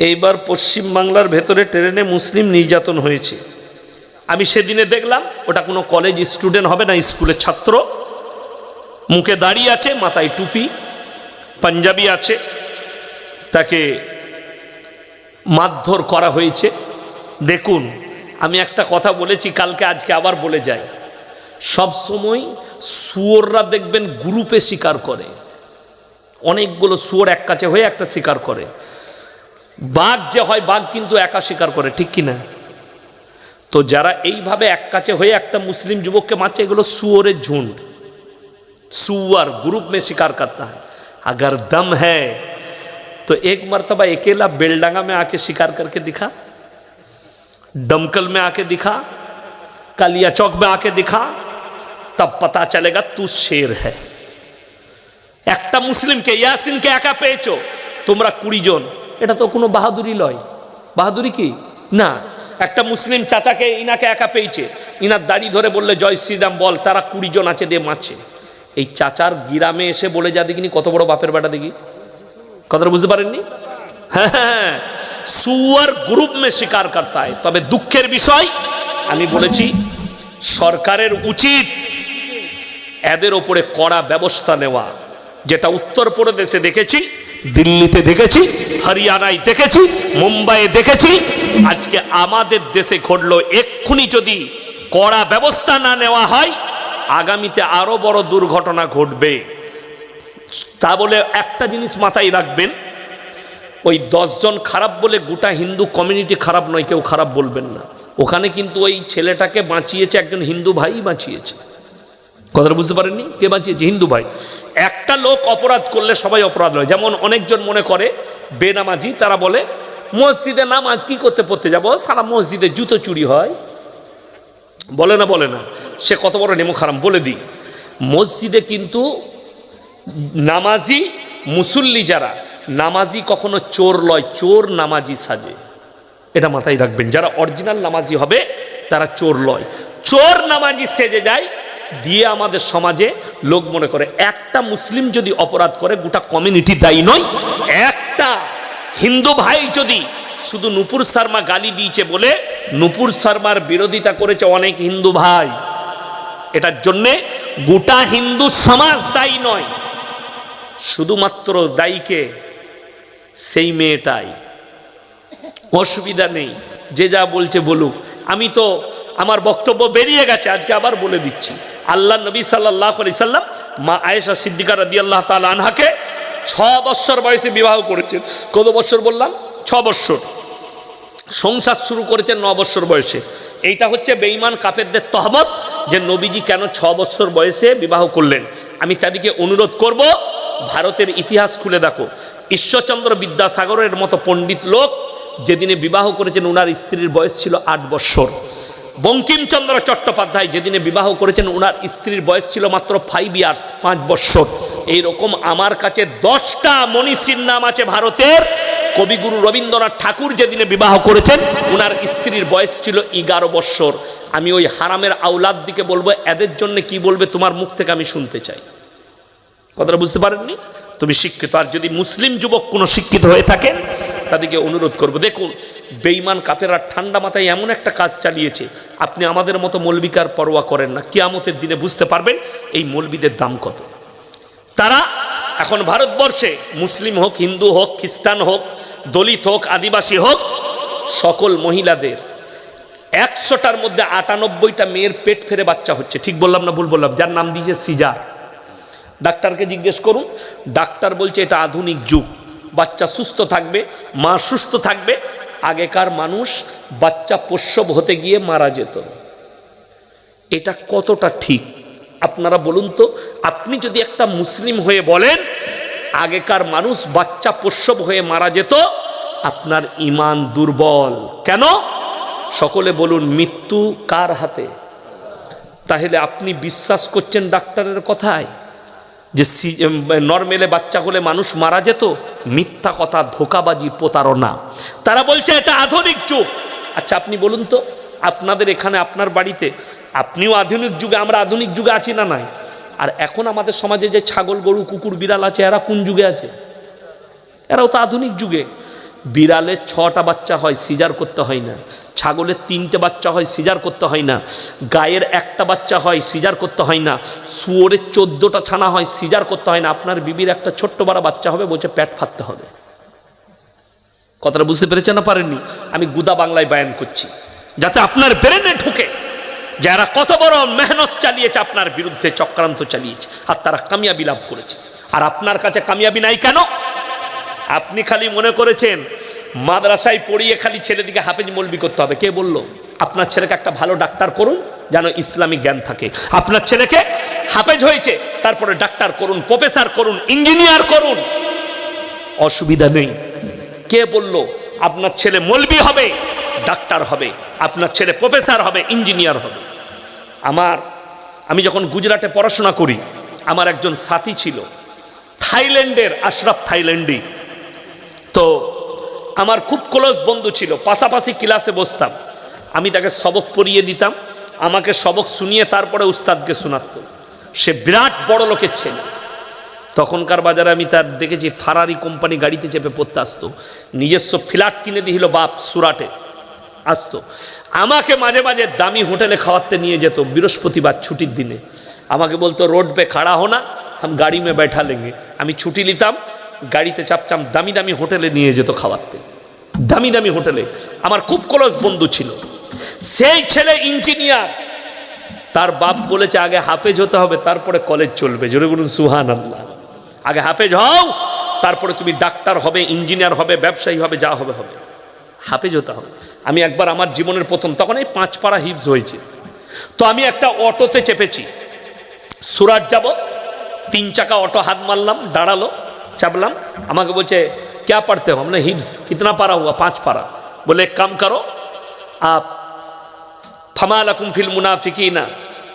এইবার পশ্চিম বাংলার ভেতরে ট্রেনে মুসলিম নির্যাতন হয়েছে। আমি সেদিনে দেখলাম, ওটা কোনো কলেজ স্টুডেন্ট হবে না, স্কুলের ছাত্র। মুখে দাড়ি আছে, মাথায় টুপি, পাঞ্জাবি আছে। তাকে মারধর করা হয়েছে। দেখুন, আমি একটা কথা বলেছি, কালকে আজকে আবার বলে যাই। সব সময় শুয়োররা দেখবেন গ্রুপে শিকার করে। অনেকগুলো শুয়োর এক কাছে হয়ে একটা শিকার করে। বাঘ যে হয় বাঘ কিন্তু একা শিকার করে ঠিক কিনা তো যারা এইভাবে এক কাছে হয়ে একটা মুসলিম যুবককে মারছে এগুলো সুয়রের ঝুন্ড सुअर ग्रुप में शिकार करता है अगर दम है तो एक मरतबा अकेला बेलडांगा में आके शिकार करके दिखा दमकल में आके दिखा कालिया चौक में आके दिखा तब पता चलेगा तू शेर है একটা মুসলিমকে ইয়াসিনকে একা পেয়েছো তোমরা কুড়ি জন এটা তো কোনো বাহাদুরি লয়। বাহাদুরি কি? না। একটা মুসলিম চাচাকে ইনাকে একা পেয়েছে। ইনার দাড়ি ধরে বললে, জয় শ্রীরাম, বল, তারা কুড়ি জন আছে দিয়ে মারছে। এই চাচার গিরামে এসে বলে, যা দেখিনি, কত বড় বাপের বেটা দেখি? কথাটা বুঝতে পারেননি? হ্যাঁ হ্যাঁ সুয়ার গ্রুপ মে শিকার করতে হয় তবে দুঃখের বিষয়, আমি বলেছি, সরকারের উচিত এদের ওপরে কড়া ব্যবস্থা নেওয়া। যেটা উত্তর উত্তরপ্রদেশে দেখেছি দিল্লিতে দেখেছি, হরিয়ানায় দেখেছি, মুম্বাইয়ে দেখেছি। আজকে আমাদের দেশে ঘটলো, এক্ষুনি যদি কড়া ব্যবস্থা না নেওয়া হয়, আগামীতে আরও বড় দুর্ঘটনা ঘটবে। তা বলে একটা জিনিস মাথায় রাখবেন, ওই দশজন খারাপ বলে গোটা হিন্দু কমিউনিটি খারাপ নয়, কেউ খারাপ বলবেন না। ওখানে কিন্তু ওই ছেলেটাকে বাঁচিয়েছে, একজন হিন্দু ভাই বাঁচিয়েছে। কথাটা বুঝতে পারেননি? কে বাঁচিয়েছে? হিন্দু ভাই। একটা লোক অপরাধ করলে সবাই অপরাধ নয়। যেমন অনেকজন মনে করে, বেনামাজি, তারা বলে, মসজিদে নামাজ কি করতে পড়তে যাব? সারা মসজিদে জুতো চুরি হয়। বলে না বলে না। সে কত বড় নেমো খারাম, বলে দিই। মসজিদে কিন্তু নামাজি, মুসল্লি যারা, নামাজি কখনো চোর লয়, চোর নামাজি সাজে। এটা মাথায় রাখবেন। যারা অরিজিনাল নামাজি হবে, তারা চোর লয়। চোর নামাজি সেজে যায় দিয়ে আমাদের সমাজে লোক মনে করে, একটা মুসলিম যদি অপরাধ করে, গোটা কমিউনিটি দায়ী নয়। একটা হিন্দু ভাই যদি শুধু নুপুর শর্মা গালি দিয়েছে বলে, নুপুর শর্মার বিরোধিতা করেছে অনেক হিন্দু ভাই। এটার জন্যে গোটা হিন্দু সমাজ দায়ী নয়। শুধুমাত্র দায়ীকে সেই মেয়েটাই। অসুবিধা নেই। যে যা বলছে বলুক। আমি তো আমার বক্তব্য বেরিয়ে গেছে, আজকে আবার বলে দিচ্ছি। আল্লাহ নবী সাল্লাহ আলি সাল্লাম মা আয়েশা সিদ্দিকা রদি আল্লাহ তাল আনহাকে ছ বৎসর বয়সে বিবাহ করেছেন। কত বৎসর বললাম? ছ বৎসর। সংসার শুরু করেছেন ন বৎসর বয়সে। এইটা হচ্ছে বেঈমান কাপেরদের তহমত যে নবীজি কেন ছ বছর বয়সে বিবাহ করলেন। আমি তাদেরকে অনুরোধ করব, ভারতের ইতিহাস খুলে দেখো। ঈশ্বরচন্দ্র বিদ্যাসাগরের মতো পণ্ডিত লোক যেদিনে বিবাহ করেছেন ওনার স্ত্রীর বয়স ছিল আট বৎসর। বঙ্কিমচন্দ্র চট্টোপাধ্যায় যেদিনে বিবাহ করেছেন ওনার স্ত্রীর বয়স ছিল মাত্র ফাইভ ইয়ার্স পাঁচ বৎসর এইরকম আমার কাছে দশটা মনীষীর নাম আছে ভারতের। কবিগুরু রবীন্দ্রনাথ ঠাকুর যেদিনে বিবাহ করেছেন ওনার স্ত্রীর বয়স ছিল এগারো বৎসর আমি ওই হারামের আউলাদ দিকে বলব, এদের জন্য কি বলবে তোমার মুখ থেকে আমি শুনতে চাই। কথাটা বুঝতে পারেননি? তুমি শিক্ষিত, আর যদি মুসলিম যুবক কোনো শিক্ষিত হয়ে থাকেন তাদেরকে অনুরোধ করব। দেখুন বেইমান কাপেরা ঠান্ডা মাথায় এমন একটা কাজ চালিয়েছে, আপনি আমাদের মতো মৌলবিকার পরোয়া করেন না। কিয়ামতের দিনে বুঝতে পারবেন এই মৌলবিদের দাম কত। তারা এখন ভারতবর্ষে মুসলিম হোক, হিন্দু হোক, খ্রিস্টান হোক, দলিত হোক, আদিবাসী হোক, সকল মহিলাদের একশোটার মধ্যে আটানব্বইটা মেয়ের পেট ফেরে বাচ্চা হচ্ছে। ঠিক বললাম না ভুল বললাম? যার নাম দিয়েছে সিজার। ডাক্তারকে জিজ্ঞেস করুন, ডাক্তার বলছে এটা আধুনিক যুগ। বাচ্চা সুস্থ থাকবে, মা সুস্থ থাকবে, আগেকার মানুষ বাচ্চা প্রসব হতে গিয়ে মারা যেত। এটা কতটা ঠিক? আপনারা বলুন তো, আপনি যদি একটা মুসলিম হয়ে বলেন, আগেকার মানুষ বাচ্চা প্রসব হয়ে মারা যেত, আপনার ইমান দুর্বল। কেন? সকলে বলুন, মৃত্যু কার হাতে? তাহলে আপনি বিশ্বাস করছেন ডাক্তারের কথায়? যে নর্মেলে বাচ্চা হলে মানুষ মারা যেত? মিথ্যা কথা, ধোকাবাজি, প্রতারণা। তারা বলছে, এটা আধুনিক যুগ। আচ্ছা আপনি বলুন তো, আপনাদের এখানে, আপনার বাড়িতে, আপনিও আধুনিক যুগে, আমরা আধুনিক যুগে আছি না নাই? আর এখন আমাদের সমাজে যে ছাগল, গরু, কুকুর, বিড়াল আছে, এরা কোন যুগে আছে? এরাও তো আধুনিক যুগে। বিড়ালের ছটা বাচ্চা হয়, সিজার করতে হয় না। ছাগলের তিনটে বাচ্চা হয়, সিজার করতে হয় না। গায়ের একটা বাচ্চা হয়, সিজার করতে হয় না। শুয়োরের চোদ্দোটা ছানা হয়, সিজার করতে হয় না। আপনার বিবির একটা ছোট্ট বড় বাচ্চা হবে, বলছে প্যাট ফাটতে হবে। কথাটা বুঝতে পেরেছেন না পারেননি? আমি গুদা বাংলায় বায়ান করছি। যাতে আপনার ব্রেনে ঢুকে যারা কত বড় মেহনত চালিয়েছে, আপনার বিরুদ্ধে চক্রান্ত চালিয়েছে, আর তারা কামিয়াবি লাভ করেছে। আর আপনার কাছে কামিয়াবি নাই কেন? আপনি খালি মনে করেছেন, মাদ্রাসায় পড়িয়ে খালি ছেলেদিকে হাফেজ মলবি করতে হবে। কে বলল? আপনার ছেলেকে একটা ভালো ডাক্তার করুন, যেন ইসলামিক জ্ঞান থাকে। আপনার ছেলেকে হাফেজ হয়েছে, তারপরে ডাক্তার করুন, প্রফেসর করুন, ইঞ্জিনিয়ার করুন। অসুবিধা নেই। কে বলল? আপনার ছেলে মলবি হবে, ডাক্তার হবে। আপনার ছেলে প্রফেসর হবে, ইঞ্জিনিয়ার হবে। আমার, আমি যখন গুজরাটে পড়াশোনা করি, আমার একজন সাথী ছিল, থাইল্যান্ডের আশরাফ থাইল্যান্ডি। তো আমার খুব ক্লোজ বন্ধু ছিল, পাশাপাশি ক্লাসে বসতাম। আমি তাকে সবক পড়িয়ে দিতাম, আমাকে সবক শুনিয়ে তারপরে উস্তাদকে শোনাত সে বিরাট বড় লোকের ছেলে। তখনকার বাজারে আমি তার দেখেছি ফারারি কোম্পানি গাড়িতে চেপে পড়তে আসতো। নিজস্ব ফ্ল্যাট কিনে দিল বাপ সুরাটে। আসতো। আমাকে মাঝে মাঝে দামি হোটেলে খাওয়াতে নিয়ে যেত, বৃহস্পতিবার ছুটির দিনে। আমাকে বলতো রোড পে খাড়া হো না আমি গাড়ি মে বেঠা লেগে আমি ছুটি নিতাম গাড়িতে চাপচাম দামি দামি হোটেলে নিয়ে যেত খাওয়াতে। দামি দামি হোটেলে। আমার খুব ক্লোজ বন্ধু ছিল। সেই ছেলে ইঞ্জিনিয়ার। তার বাপ বলেছে, আগে হাফেজ হতে হবে, তারপরে কলেজ চলবে। জোরে বলুন সুহান আল্লাহ আগে হাফেজ হও, তারপরে তুমি ডাক্তার হবে, ইঞ্জিনিয়ার হবে, ব্যবসায়ী হবে, যা হবে হবে। হাফেজ হতে হবে। আমি একবার আমার জীবনের প্রথম, তখন এই পাঁচ পাড়া হিপস হয়েছে। তো আমি একটা অটোতে চেপেছি। সুরাট যাব, তিন চাকা অটো হাত মারলাম, দাঁড়াল। চাপলাম আমাকে बोलते क्या पढ़ते हो? हमने हिब्स, कितना पारा हुआ? पाँच पारा। बोले एक काम करो, आप फमा लकुम फिल मुनाफिकीना,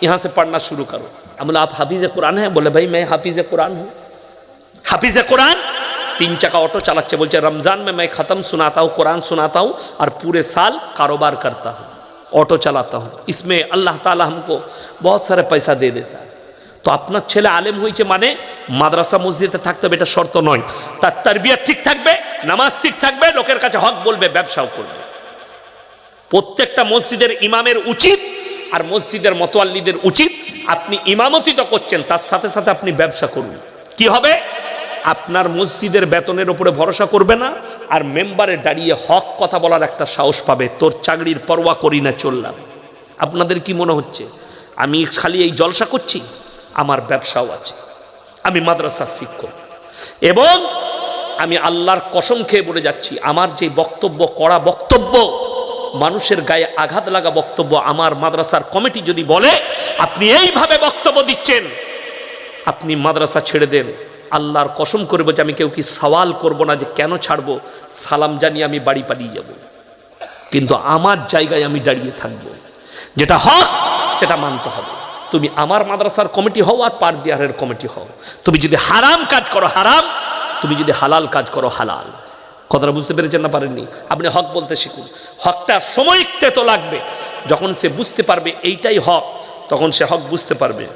यहाँ से पढ़ना शुरू करो। हम आप हाफिज़ कुरान हैं? बोले, भाई, मैं हाफिज़ कुरान हूँ। हाफिज़ कुरान? तीन चका ऑटो चालाचे बोलते रमज़ान में मैं ख़त्म सुनाता हूँ, कुरान सुनाता हूँ और पूरे साल कारोबार करता हूँ, ऑटो चलाता हूँ। इसमें अल्लाह ताला हमको बहुत सारे पैसा दे देता है। তো আপনার ছেলে আলেম হয়েছে মানে মাদ্রাসা মসজিদে থাকতে হবে, এটা শর্ত নয়। তার তারবিয়াত ঠিক থাকবে, নামাজ ঠিক থাকবে, লোকের কাছে হক বলবে, ব্যবসাও করবে। প্রত্যেকটা মসজিদের ইমামের উচিত আর মসজিদের মতোয়াল্লিদের উচিত। আপনি ইমামতি তো করছেন, তার সাথে সাথে আপনি ব্যবসা করুন। কি হবে? আপনার মসজিদের বেতনের উপরে ভরসা করবে না, আর মেম্বারে দাঁড়িয়ে হক কথা বলার একটা সাহস পাবে। তোর চাকরির পরোয়া করি না, চললাম। আপনাদের কি মনে হচ্ছে? আমি খালি এই জলসা করছি? আমার ব্যবসাও আছে। আমি মাদ্রাসার শিক্ষক। এবং আমি আল্লাহর কসম খেয়ে বলে যাচ্ছি, আমার যে বক্তব্য করা বক্তব্য, মানুষের গায়ে আঘাত লাগা বক্তব্য আমার মাদ্রাসার কমিটি যদি বলে, আপনি এইভাবে বক্তব্য দিচ্ছেন, আপনি মাদ্রাসা ছেড়ে দেন। আল্লাহর কসম করব যে আমি কেউ কি সওয়াল করব না যে কেন ছাড়বো, সালাম জানিয়ে আমি বাড়ি পালিয়ে যাব। কিন্তু আমার জায়গায় আমি দাঁড়িয়ে থাকব। যেটা হক, সেটা মানতে হবে। তুমি আমার মাদ্রাসার কমিটি হও আর পার পারদিয়ারের কমিটি হও। তুমি যদি হারাম কাজ করো, হারাম। তুমি যদি হালাল কাজ করো, হালাল। কথাটা বুঝতে পেরেছেন না পারেননি? আপনি হক বলতে শিখুন। হকটা সময়িকতে তো লাগবে। যখন সে বুঝতে পারবে এইটাই হক, তখন সে হক বুঝতে পারবে।